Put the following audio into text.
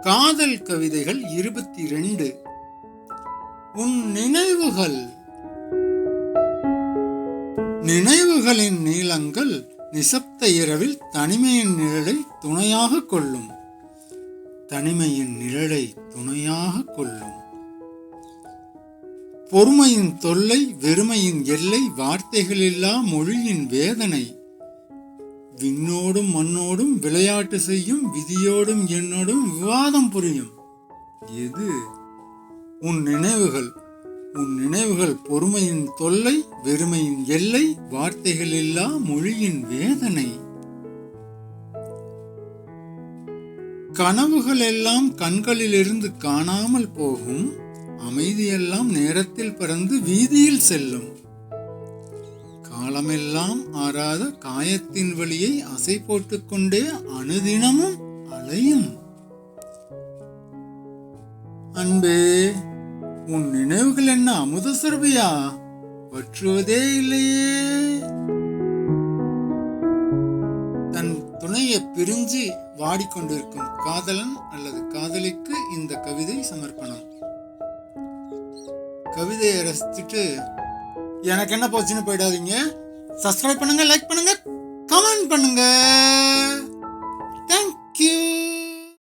காதல் கவிதைகள் இருபத்தி ரெண்டு உன் நினைவுகள். நினைவுகளின் நீளங்கள் நிசப்த இரவில் தனிமையின் நிழலை துணையாக கொள்ளும். தனிமையின் நிழலை துணையாக கொள்ளும். பொறுமையின் தொல்லை வெறுமையின் எல்லை வார்த்தைகளில்லா மொழியின் வேதனை. விண்ணோடும் மண்ணோடும் விளையாட்டு செய்யும் விதியோடும் என்னோடும் விவாதம் புரியும். எது? உன் நினைவுகள். உன் நினைவுகள் பொறுமையின் தொல்லை வெறுமையின் எல்லை வார்த்தைகள் இல்லா மொழியின் வேதனை. கனவுகள் எல்லாம் கண்களிலிருந்து காணாமல் போகும் அமைதியெல்லாம் நேரத்தில் பறந்து வீதியில் செல்லும். காலமெல்லாம் ஆறாத காயத்தின் வழியை அசை போட்டுக்கொண்டே அனுதினமும் அலையும். அன்பே உன் நினைவுகள் என்ன அமுத சுரபியா? வற்றுவதே இல்லையே. தன் துணையை பிரிஞ்சு வாடிக்கொண்டிருக்கும் காதலன் அல்லது காதலிக்கு இந்த கவிதை சமர்ப்பணம். கவிதையை ரசித்துட்டு எனக்கு என்ன போச்சுன்னு போயிடாதீங்க. சப்ஸ்கிரைப் பண்ணுங்க லைக் பண்ணுங்க கமெண்ட் பண்ணுங்க.